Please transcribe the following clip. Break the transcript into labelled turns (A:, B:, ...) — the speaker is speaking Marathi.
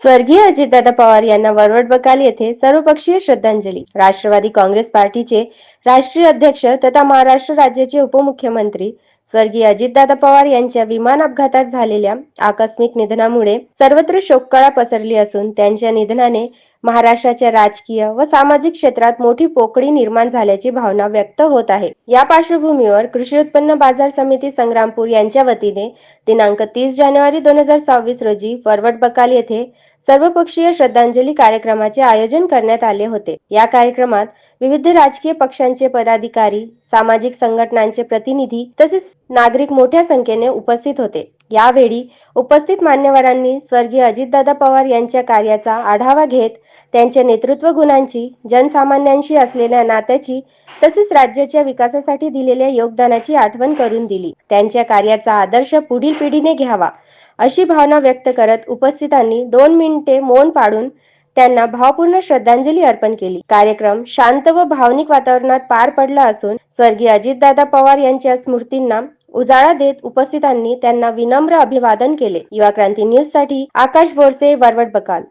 A: स्वर्गीय अजितदादा पवार यांना वरवड बकाल येथे सर्वपक्षीय श्रद्धांजली. राष्ट्रवादी काँग्रेस पार्टीचे राष्ट्रीय अध्यक्ष तथा महाराष्ट्र राज्याचे उपमुख्यमंत्री स्वर्गीय अजितदादा पवार यांच्या विमान अपघातात झालेल्या आकस्मिक निधनामुळे सर्वत्र शोककळा पसरली असून त्यांच्या निधनाने महाराष्ट्राच्या राजकीय व सामाजिक क्षेत्रात मोठी पोकळी निर्माण झाल्याची भावना व्यक्त होत आहे. या पार्श्वभूमीवर कृषी उत्पन्न बाजार समिती संग्रामपूर यांच्या वतीने दिनांक तीस जानेवारी दोन हजार सव्वीस रोजी वरवट बकाल येथे सर्वपक्षीय श्रद्धांजली कार्यक्रमाचे आयोजन करण्यात आले होते. या कार्यक्रमात विविध राजकीय पक्षांचे पदाधिकारी सामाजिक संघटनांचे प्रतिनिधी तसेच नागरिक मोठ्या संख्येने उपस्थित होते. यावेळी उपस्थित मान्यवरांनी स्वर्गीय अजितदादा पवार यांच्या कार्याचा आढावा घेत त्यांच्या नेतृत्व गुणांची जनसामान्यांशी असलेल्या नात्याची तसेच राज्याच्या विकासासाठी दिलेल्या योगदानाची आठवण करून दिली. त्यांच्या कार्याचा आदर्श पुढील पिढीने घ्यावा. अशी भावना व्यक्त करत उपस्थितांनी दोन मिनिटे मौन पाडून त्यांना भावपूर्ण श्रद्धांजली अर्पण केली. कार्यक्रम शांत व भावनिक वातावरणात पार पडला असून स्वर्गीय अजितदादा पवार यांच्या स्मृतींना उजाळा देत उपस्थितांनी त्यांना विनम्र अभिवादन केले. युवा क्रांती न्यूजसाठी आकाश बोरसे वरवट बकाल.